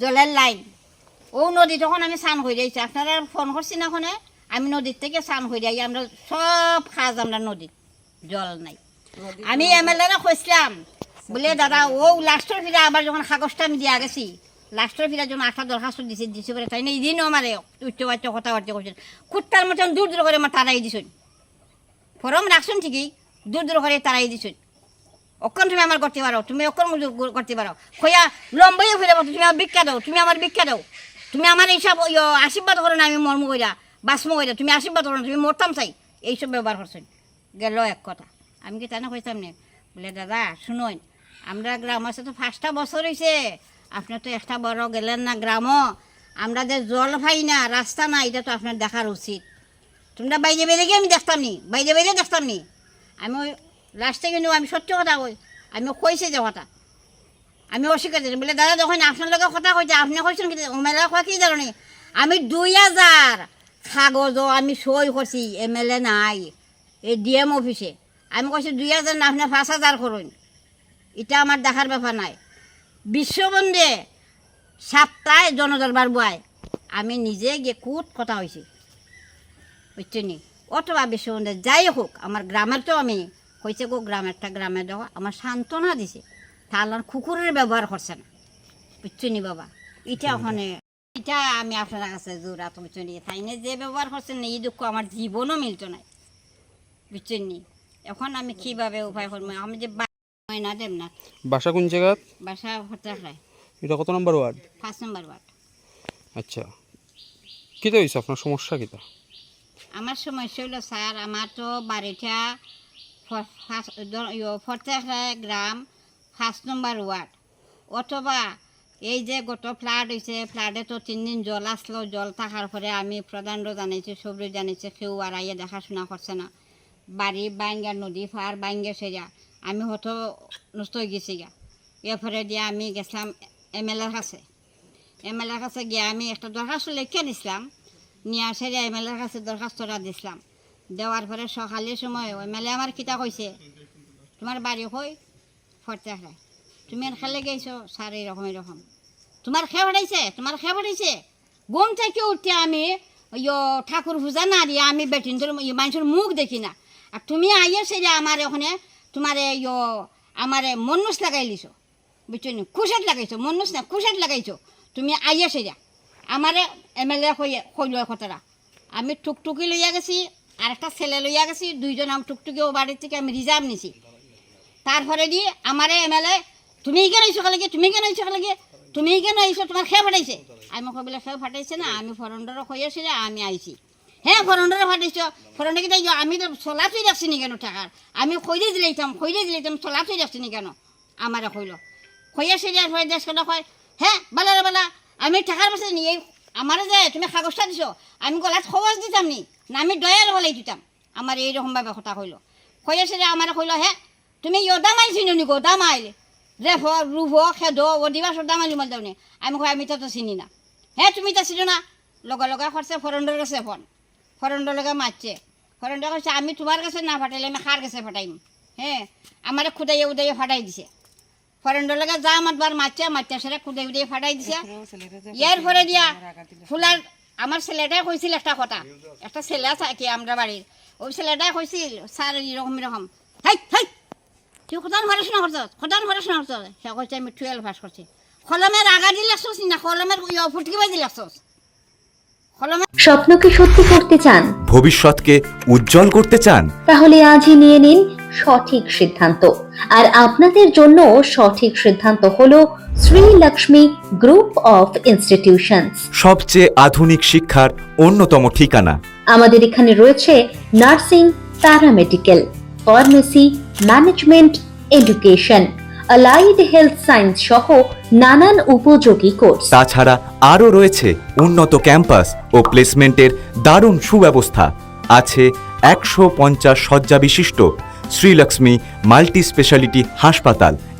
জলের লাইন। ও নদী তখন আমি স্নান হয়ে যাইছি। আপনারা ফোন করছি না ওখানে আমি নদীর থেকে স্নান হয়ে যাই। আমরা সব কাজ আমরা নদীর। জল নাই। আমি এম এমএলএরা খুঁজলাম বলে দাদা ও লাস্টের ফিরে আবার যখন কাগজটা আমি দিয়া গেছি লাস্টের ফিরে যখন আটটা দরখাস্ত দিছে দিছে বলে তাই না? এদিনও আমার উচ্চ বাচ্চা কথাবার্তা করছেন কুত্তার মতন দূর দূর করে আমার তারাই দিছেন। ফরম রাখছেন ঠিকই দূর দূর করে তারাই দিছেন। অক্ষণ তুমি আমার করতে পারো তুমি অক্ষণ করতে পারো কইয়া লম্বাই যাব, তুমি আমার ভিক্ষা দাও, তুমি আমার ভিক্ষা দাও। তুমি আমার এইসব আশীর্বাদ করো না আমি মর্ম কইরা বাসমো কইরা, তুমি আশীর্বাদ করো না তুমি মরতাম চাই। এইসব ব্যবহার করছেন গেল এক কথা। আমি কি না কইতাম না? বলে, দাদা, শুনুন, আমরা গ্রাম আছে তো পাঁচটা বছর হয়েছে আপনি তো একটা বড় গেলেন না গ্রামও আমরা যে জল পাই না রাস্তা না এটা তো আপনার দেখার উচিত। তোমরা বাইরে বাইরে গিয়ে আমি দেখতাম নি? বাইরে বাইরে দেখতাম নি? আমি ওই লাস্টে কিন্তু আমি সত্য কথা কই, আমি কইছে যে কথা। আমি অস্বীকার দিলাম বলে, দাদা যখন আপনার লগে কথা কইছে আপনি কইছেন কি মেলা কথা কি জানি আমি দুই হাজার কাগজও আমি সই করছি এম এল এ নাই এই ডিএম অফিসে আমি কইছি দুই হাজার না আপনি পাঁচ হাজার করুন এটা আমার দেখার ব্যাপার নাই। বিশ্ববন্ধে সাতটায় জনদরবার বয় আমি নিজে গিয়ে কুট কথা হয়েছি বুঝছেন অথবা বিশ্ববন্ধে যাই হোক আমার গ্রামের তো আমি হয়েছে গো গ্রামেরটা গ্রামে দেওয়া আমার সান্ত্বনা দিছে। তাহলে কুকুরের ব্যবহার করছে না। বুঝছেন বাবা? এটা ওখানে এটা আমি আপনার কাছে জোর এত বুঝছেন তাই না যে ব্যবহার করছেন না এই দুঃখ আমার জীবনও মিলত নাই। বুঝছেন নি? এখন আমি কীভাবে উপায় করব? আমি যে না দেব না। বাসা কোন জায়গা? বাসা এটা কত নম্বর ওয়ার্ড? পাঁচ নম্বর ওয়ার্ড। আচ্ছা। কিতা হয়েছে আপনার সমস্যা কিতা? আমার সমস্যা হলো স্যার আমার তো বাড়িটা ফতেখরা গ্রাম ফার্স্ট নম্বর ওয়ার্ড অথবা এই যে গত ফ্লাড হয়েছে ফ্লাডে তো তিন দিন জল আসলো, জল থাকার পরে আমি প্রধানরা জানাইছি সবরে জানাইছে কেউ আর আইয়া দেখাশোনা করছে না। বাড়ি বাইঙ্গা নদী ফার বাইঙ্গা সেরা আমি হতো নষ্ট হয়ে গেছি গা। এরপরে দিয়ে আমি গেছিলাম এম এল এর কাছে। এম এল এর কাছে গিয়ে আমি একটা দরখাস্ত লিখে দিছিলাম, নিয়ে আসে এম এল এর কাছে দরখাস্তটা দিছিলাম। দেওয়ার পরে সকালের সময় এল এ আমার কিতা কইছে তোমার বাড়ি কই খায় তুমি আর খেলে গেছো স্যার এরকম এরকম তোমার খেয়ে ফাটাইছে তোমার খেয়ে ফাটাইছে ঘুম থেকে উঠতে আমি? ইয়ো ঠাকুর পূজা না দিয়ে আমি বেটিনটোর মানুষের মুখ দেখি না। আর তুমি আইয়া সেটা আমার ওখানে তোমার ইয়ো আমার মনুষ লাগাই লিছো। বুঝছ নি কুশেট লাগাইছো মনুষ না কুশেট লাগাইছো। তুমি আইয়া সেটা আমার এম এল এ কইল কথাটা আমি টুকটুকি লইয়া গেছি আর একটা ছেলে লইয়া গেছি, দুইজন আমি টুকটুকি ও বাড়ির থেকে আমি রিজার্ভ নিছি। তারপরে দিয়ে আমার এমএলএ তুমি কেন আইসো কালকে তুমি কেন আইসো কালকে তুমি কেন আইসো তোমার খেয়ে ফাটাইছে? আমি কবিলে খেয়ে ফাটাইছে না, আমি ফরন্ডর হয়েছি না আমি আইছি। হ্যাঁ ফরন্ডরে ফাটাইছ। ফরন্ডে কি তাই আমি তো চলা তুই রাখছি নি কেন টাকার আমি খৈলে দিলাইতাম খৈলে দিলাইতাম, চলা তুই রাখছি নি কেন? আমারে কইল। খইয়া সেরে হয়ে দেশ কেন কয় হ্যাঁ বালা বালা, আমি টাকার পাশে নিয়ে আমার যে তুমি কাগজটা দিছো, আমি গলাত খবর দিতাম নি। না আমি দয়ার বলাই দিতাম। আমার এইরকমভাবে কথা কইল। কইয়া সেরে আমার কইল হ্যাঁ তুমি ইয় দামাই চিনো নি গো দামাইলে রেফ রুভ খেদ অধিবাস দামাইলি মাল দাওনি আমি কই আমি তো তো চিনি না। হ্যাঁ তুমি তো চিনো না। লগে লগে করছে ফরন্ডর কাছে ফোন। ফরন্ডর লগে মারছে ফরন্ডর কাছে আমি তোমার কাছে না ফাটাইলে আমি খার কাছে ফাটাইম? হ্যাঁ আমার খুদাইয়ে উদাইয়ে ফাটাই দিছে। ফরন্ডর লগে যা মাতবার মারছে মারছে সেটা খুদাই উদাইয়ে ফাটাই দিছে। ইয়ার পরে দিয়া ফুলার আমার ছেলেটাই কইছিল একটা কথা। একটা ছেলে আছে কি আমরা বাড়ির ওই ছেলেটাই কইছিল স্যার এরকম এরকম হাই হাই তুই কোথাও পড়াশোনা করছ কোথাও পড়াশোনা করছ সে কইছে আমি টুয়েলভ পাস করছি কলমের আগা দিলে আসছিস না কলমের ফুটকি বাজি লাগছস কলমের স্বপ্নকে সত্যি করতে চান? ভবিষ্যৎকে উজ্জ্বল করতে চান? তাহলে আজই নিয়ে নিন সঠিক সিদ্ধান্ত। আর আপনাদের জন্য সঠিক সিদ্ধান্ত হলো Shri Lakshmi group of institutions সবচেয়ে আধুনিক শিক্ষার অন্যতম ঠিকানা। আমাদের এখানে রয়েছে nursing paramedical pharmacy management education allied health science সহ নানান উপযোগী কোর্স। তাছাড়া আরও রয়েছে উন্নত ক্যাম্পাস ও প্লেসমেন্টের দারুণ সুব্যবস্থা। আছে একশো পঞ্চাশ শয্যা বিশিষ্ট শ্রীলক্ষ্মী মাল্টি স্পেশালিটি হাসপাতাল